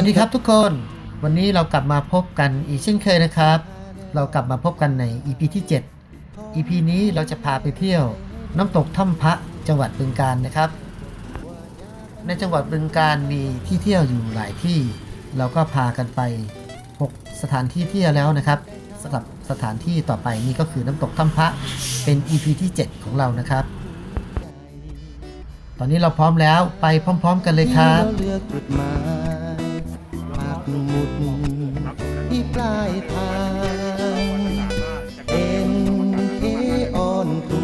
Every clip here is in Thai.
วัสดีครับทุกคน วันนี้เรากลับมาพบกันอีกเช่นเคยนะครับ เรากลับมาพบกันใน EP ที่ 7 EP นี้เราจะพาไปเที่ยวน้ำตกถ้ำพระจังหวัดบึงกาฬนะครับ ในจังหวัดบึงกาฬมีที่เที่ยวอยู่หลายที่ เราก็พากันไป 6 สถานที่เที่ยวแล้วนะครับสำหรับสถานที่ต่อไปนี่ก็คือน้ำตกถ้ำพระเป็น EP ที่ 7 ของเรานะครับตอนนี้เราพร้อมแล้วไปพร้อม ๆ กันเลยครับ หมุดที่ปลายทางเป็นเคออนทู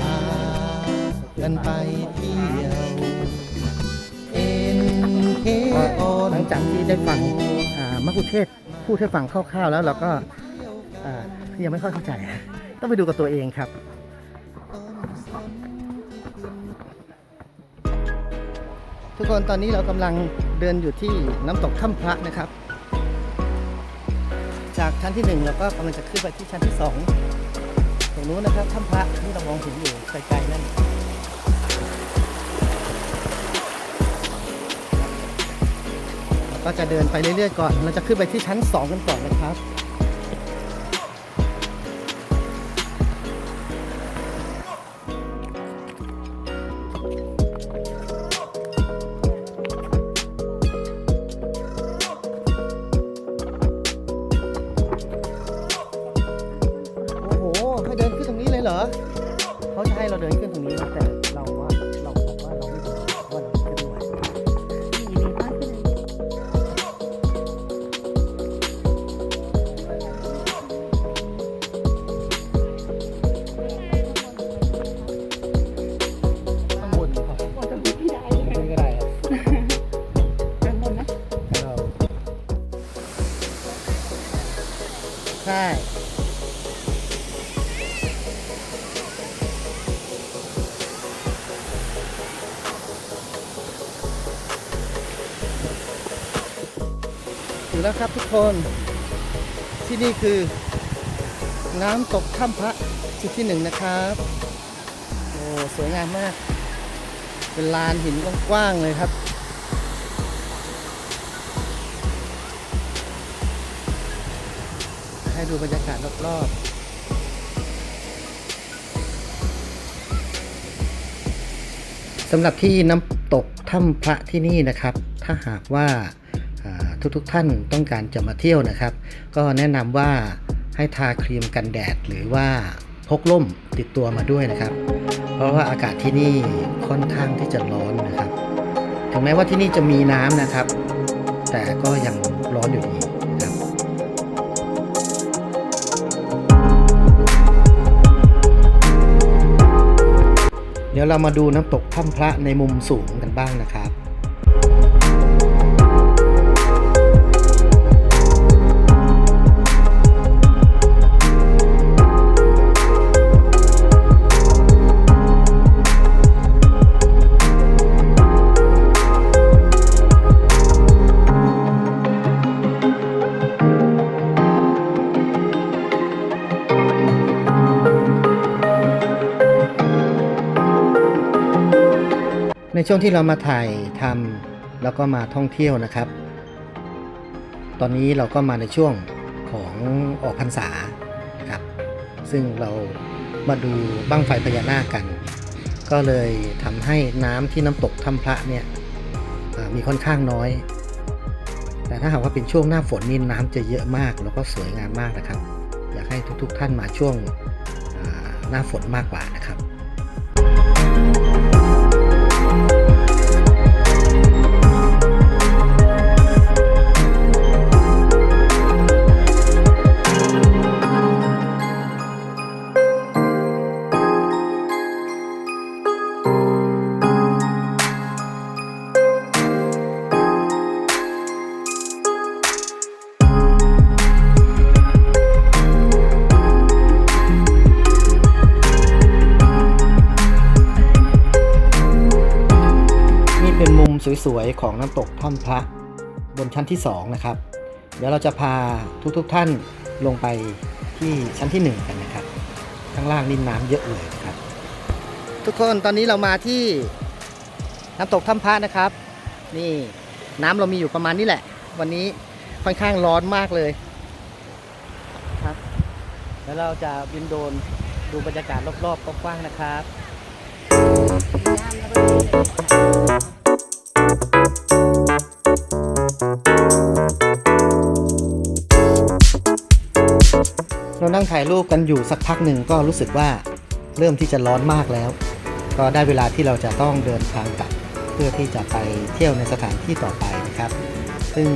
พากันไปเที่ยวเป็นเคออนหลังจากที่ได้ฟังอ่ามะกุเทศพูดให้ฟังคร่าวๆแล้วเราก็อ่ายังไม่ค่อยเข้าใจ ต้องไปดูกับตัวเองครับทุกคนตอนนี้เรากำลัง เดินอยู่ที่น้ำตกถ้ำพระนะครับ จากชั้นที่หนึ่งเราก็กำลังจะขึ้นไปที่ชั้นที่สองตรงนู้นนะครับถ้ำพระที่เรามองเห็นอยู่ไกลๆนั่นก็จะเดินไปเรื่อยๆก่อน เราจะขึ้นไปที่ชั้น 2 กันก่อนนะครับ เหรอ เขาจะให้เราเดินขึ้นตรงนี้แต่ แล้วครับทุกคน ที่นี่คือ น้ำตกถ้ำพระจุดที่หนึ่งนะครับโอ้สวยงามมาก เป็นลานหินกว้างๆเลยครับให้ดูบรรยากาศรอบๆสำหรับที่น้ำตกถ้ำพระที่นี่นะครับ ถ้าหากว่า ทุกๆท่านต้องการจะมาเที่ยวนะครับ ก็แนะนำว่าให้ทาครีมกันแดดหรือว่าพกร่มติดตัวมาด้วยนะครับ เพราะว่าอากาศที่นี่ค่อนข้างที่จะร้อนนะครับ ถึงแม้ว่าที่นี่จะมีน้ำนะครับ แต่ก็ยังร้อนอยู่ดีครับเดี๋ยวเรามาดูน้ำตกถ้ำพระในมุมสูงกันบ้างนะครับ ช่วงที่เรามาถ่ายทำแล้วก็มาท่องเที่ยวนะครับ ตอนนี้เราก็มาในช่วงของออกพรรษาครับ ซึ่งเรามาดูบั้งไฟพญานาคกัน ก็เลยทำให้น้ำที่น้ำตกถ้ำพระเนี่ยมีค่อนข้างน้อย แต่ถ้าหากว่าเป็นช่วงหน้าฝนนี่น้ำจะเยอะมากแล้วก็สวยงามมากนะครับ อยากให้ทุกๆท่านมาช่วงหน้าฝนมากกว่านะครับ สวยๆ ของน้ำตกถ้ำพระบนชั้นที่ 2 นะครับ เดี๋ยวเราจะพาทุกๆท่านลงไปที่ชั้นที่ 1 กันนะครับ ข้างล่างนี่น้ำเยอะเลยครับ ทุกคนตอนนี้เรามาที่น้ำตกถ้ำพระนะครับ นี่น้ำเรามีอยู่ประมาณนี้แหละ วันนี้ค่อนข้างร้อนมากเลยครับแล้วเราจะบินโดรนดูบรรยากาศรอบๆกว้างๆนะครับ เรานั่งถ่ายรูปกันอยู่สักพักหนึ่งก็รู้สึกว่าเริ่มที่จะร้อนมากแล้ว ก็ได้เวลาที่เราจะต้องเดินทางกลับ เพื่อที่จะไปเที่ยวในสถานที่ต่อไปนะครับ ซึ่ง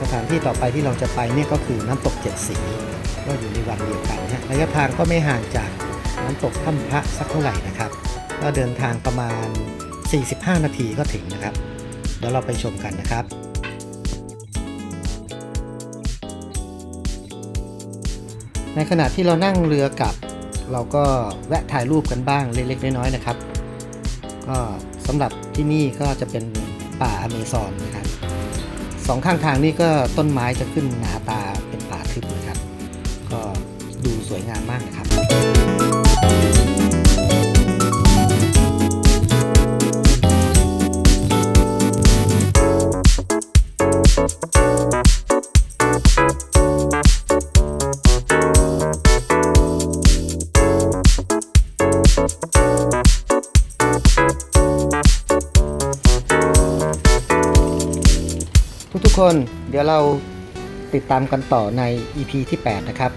สถานที่ต่อไปที่เราจะไปเนี่ยก็คือน้ำตกเจ็ดสีก็อยู่ในวันเดียวกันนะระยะทางก็ไม่ห่างจากน้ำตกถ้ำพระสักเท่าไหร่นะครับ ก็เดินทางประมาณ 45 นาทีก็ถึงนะครับ เดี๋ยวเราไปชมกันนะครับ ในขณะที่เรานั่งเรือกลับ เราก็แวะถ่ายรูปกันบ้างเล็กๆน้อยๆนะครับ ก็สำหรับที่นี่ก็จะเป็นป่าอเมซอนนะครับสองข้างทางนี่ก็ต้นไม้จะขึ้นหนาตาเป็นป่าทึบนะครับ ก็ดูสวยงามมากนะครับ ทุกๆคนเดี๋ยวเราติดตามกันต่อใน EP ที่ 8 นะครับ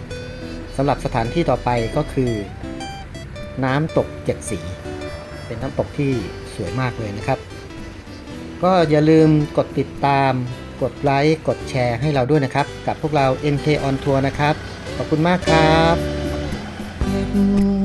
สำหรับสถานที่ต่อไปก็คือ น้ำตกเจ็ดสี เป็นน้ำตกที่สวยมากเลยนะครับ ก็อย่าลืมกดติดตามกดไลค์กดแชร์ให้เราด้วยนะครับ กับพวกเรา NK on Tour นะครับ ขอบคุณมากครับเก็บ